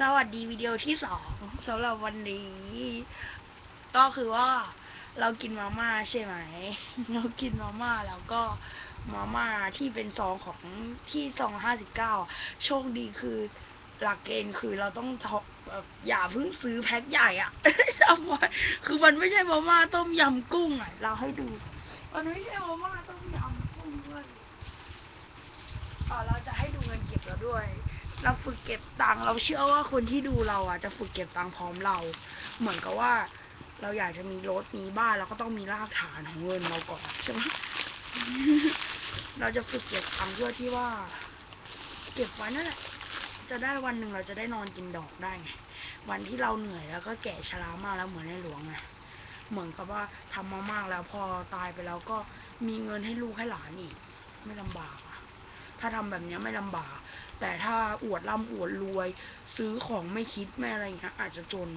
สวัสดีวิดีโอที่สองสำหรับวันนี้ ก็คือว่าเรากินมาม่าใช่ไหม เรากินมาม่าแล้วก็มาม่าที่เป็นซองของที่ซองห้าสิบเก้าโชคดีคือหลักเกณฑ์คือเราต้องทอแบบอย่าเพิ่งซื้อแพ็คใหญ่อะจำไว้คือมันไม่ใช่มาม่าต้มยำกุ้งอะเราให้ดู มันไม่ใช่มาม่าต้มยำกุ้งด้วยอ่าเราจะ เราฝึกเก็บตังค์เราเชื่อว่าคนที่ดูเราอะจะฝึกเก็บตังค์พร้อมเรา เหมือนกับว่า เราอยากจะมีรถมีบ้านเราก็ต้องมีรากฐานของเงินเราก่อนใช่ไหมเราจะฝึกเก็บตังค์เพื่อที่ว่า เก็บไว้นั่นแหละจะได้วันหนึ่งเราจะได้นอนกินดอกได้ไงวันที่เราเหนื่อยแล้วก็แก่ชรามากแล้วเหมือนในหลวงไงเหมือนกับว่าทำมามากแล้วพอตายไปแล้วก็มีเงินให้ลูกให้หลานอีก ไม่ลำบากอะ ถ้าทำแบบนี้ไม่ลำบาก แต่ถ้าอวดร่ำอวดรวย ซื้อของไม่คิดไม่อะไรอย่างเงี้ยอาจจะจน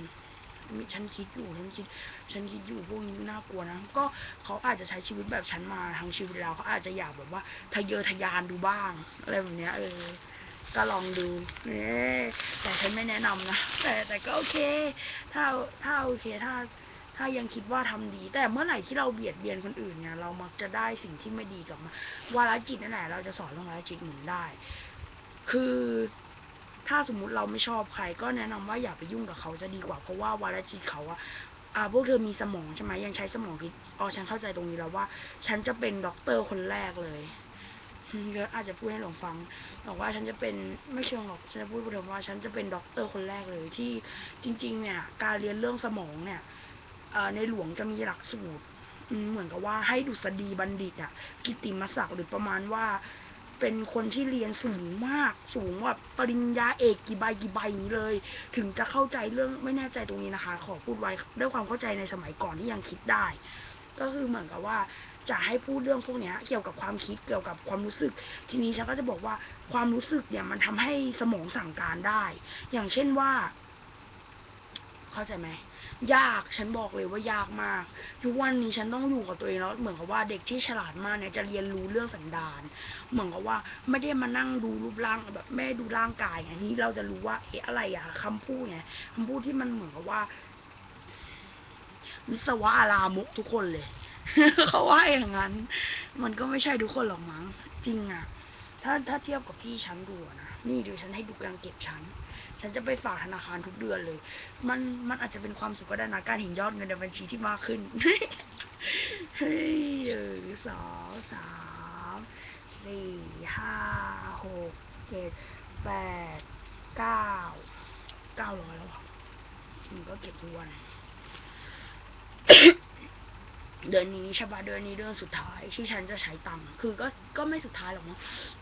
มีฉันคิดอยู่ฉันคิด ฉันคิดอยู่พวกนี้น่ากลัวนะ ก็เขาอาจจะใช้ชีวิตแบบฉันมาทั้งชีวิตแล้วเขาอาจจะอยากแบบว่าทะเยอทะยานดูบ้างอะไรแบบเนี้ยเออก็ลองดูเน่แต่ฉันไม่แนะนำนะแต่แต่ก็โอเค ถ้าถ้าโอเคถ้า ถ้ายังคิดว่าทำดี แต่เมื่อไหร่ที่เราเบียดเบียนคนอื่นเนี่ย เรามักจะได้สิ่งที่ไม่ดีกลับมาวาลจิตนั่นแหละเราจะสอนเรื่องวาลจิตหมุนได้ คือถ้าสมมุติเราไม่ชอบใคร ก็แนะนำว่าอย่าไปยุ่งกับเขาจะดีกว่า เพราะว่าวาลจิตเขาอะอ่าพวกเธอมีสมองใช่ไหมยังใช้สมองคิดอ๋อฉันเข้าใจตรงนี้แล้วว่า ฉันจะเป็นด็อกเตอร์คนแรกเลยเยอาจจะพูดให้หลงฟังบอกว่าฉันจะเป็นไม่เชิงหรอกฉันจะพูดพูดถึงว่าฉันจะเป็นด็อกเตอร์คนแรกเลยที่จริง ๆ เนี่ย การเรียนเรื่องสมองเนี่ย ในหลวงจะมีหลักสูตรเหมือนกับว่าให้ดุษฎีบัณฑิตอะกิติมศักดิ์หรือประมาณว่า เป็นคนที่เรียนสูงมากสูงแบบปริญญาเอกกี่ใบกี่ใบอย่างนี้เลย ถึงจะเข้าใจเรื่องไม่แน่ใจตรงนี้นะคะ ขอพูดไว้ด้วยความเข้าใจในสมัยก่อนที่ยังคิดได้ ก็คือเหมือนกับว่าจะให้พูดเรื่องพวกนี้เกี่ยวกับความคิดเกี่ยวกับความรู้สึก ทีนี้ฉันก็จะบอกว่าความรู้สึกเนี่ยมันทำให้สมองสั่งการได้ อย่างเช่นว่า เข้าใจไหมยากฉันบอกเลยว่ายากมาก ทุกวันนี้ฉันต้องอยู่กับตัวเองแล้วเหมือนกับว่าเด็กที่ฉลาดมากเนี่ยจะเรียนรู้เรื่องสันดาน เหมือนกับว่าไม่ได้มานั่งดูรูปร่างแบบไม่ดูร่างกายไงทีนี้เราจะรู้ว่าเอ๊ะอะไรอะคำพูดไงคำพูดที่มันเหมือนกับว่าวิศวะอารามุกทุกคนเลยเขาว่าอย่างนั้น มันก็ไม่ใช่ทุกคนหรอกมั้งจริงอะ ถ้าถ้าเทียบกับพี่ฉันดูนะ นี่ดูฉันให้ดูการเก็บฉัน ฉันจะไปฝากธนาคารทุกเดือนเลย มันมันอาจจะเป็นความสุขก็ได้นะการเห็นยอดเงินในบัญชีที่มากขึ้น เฮ้ยหนึ่งสองสามสี่ห้าหกเจ็ดแปดเก้าเก้าร้อยแล้วอะมันก็เก็บทุกวัน เดือนนี้ใช่ปะเดือนนี้เดือนสุดท้ายที่ฉันจะใช้ตังค์คือก็ก็ไม่สุดท้ายหรอกมั้ง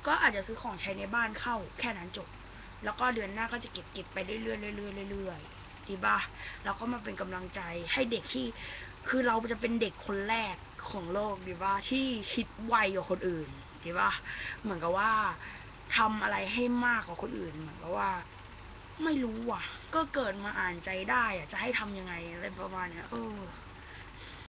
ก็อาจจะซื้อของใช้ในบ้านเข้า แค่นั้นจบ แล้วก็เดือนหน้าก็จะเก็บเก็บไปเรื่อยๆเรื่อยๆเรื่อยๆดีป่ะแล้วก็มาเป็นกำลังใจให้เด็กที่คือเราจะเป็นเด็กคนแรกของโลกดีป่ะที่คิดไวกว่าคนอื่นดีป่ะเหมือนกับว่าทำอะไรให้มากกว่าคนอื่น เหมือนกับว่า ไม่รู้อะ ก็เกิดมาอ่านใจได้อะจะให้ทำยังไงอะไรประมาณเนี้ยเออ